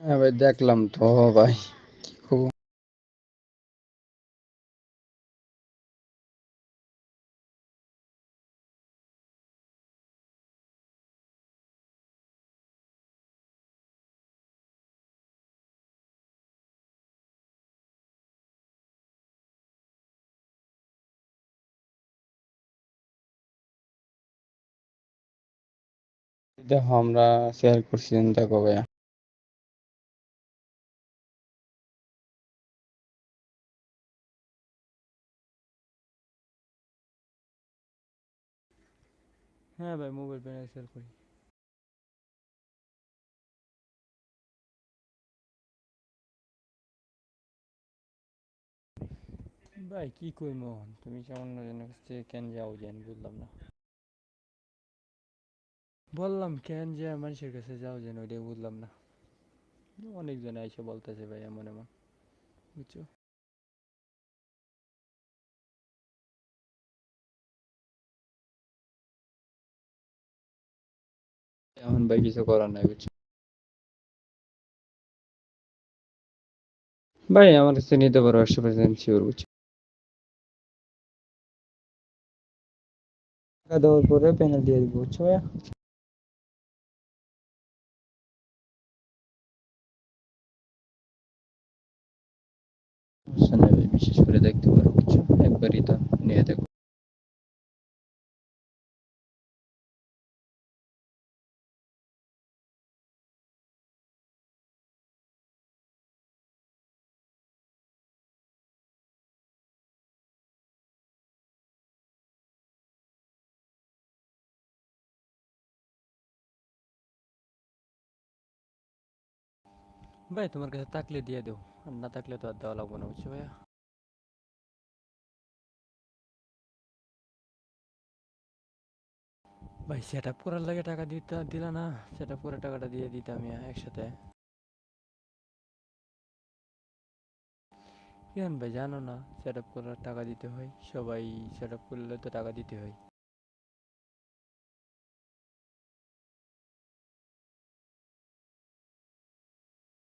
হ্যাঁ ভাই দেখলাম তো ভাই কি দেখো আমরা শেয়ার করছি দেখো ভাইয়া। হ্যাঁ ভাই মোবাইল প্যানেল সেল করি ভাই কি করবো তুমি সামান্য জনের কাছে কেন যাও জান বুঝলাম না বললাম কেন যে মানুষের কাছে যাও যেন ওইটাই বুঝলাম না অনেকজন এসে বলতেছে ভাই এমন এমন বুঝছো এখন ভাই কিছু করার নাই বুঝছ ভাই, আমার কাছে নিতে পারো, একশো পার্সেন্ট শিওর বুঝছ টাকা দেওয়ার পরে প্যানেল দিয়ে দিব, বুঝছ ভাইয়া? বিশেষ করে দেখতে পারো, বুঝছ? একবারই তো নিয়ে দেখো। ভাই, তোমার কাছে থাকলে দিয়ে দেও আর না থাকলে তো আর দেওয়া লাগবে না, বুঝছ ভাইয়া? ভাই সেট আপ করার লাগে টাকা দিতে দিলা না। সেট আপ করে টাকাটা দিয়ে দিতাম একসাথে। কেন ভাই, জানো না সেট আপ করার টাকা দিতে হয়। সবাই সেট আপ করলে তো টাকা দিতে হয়।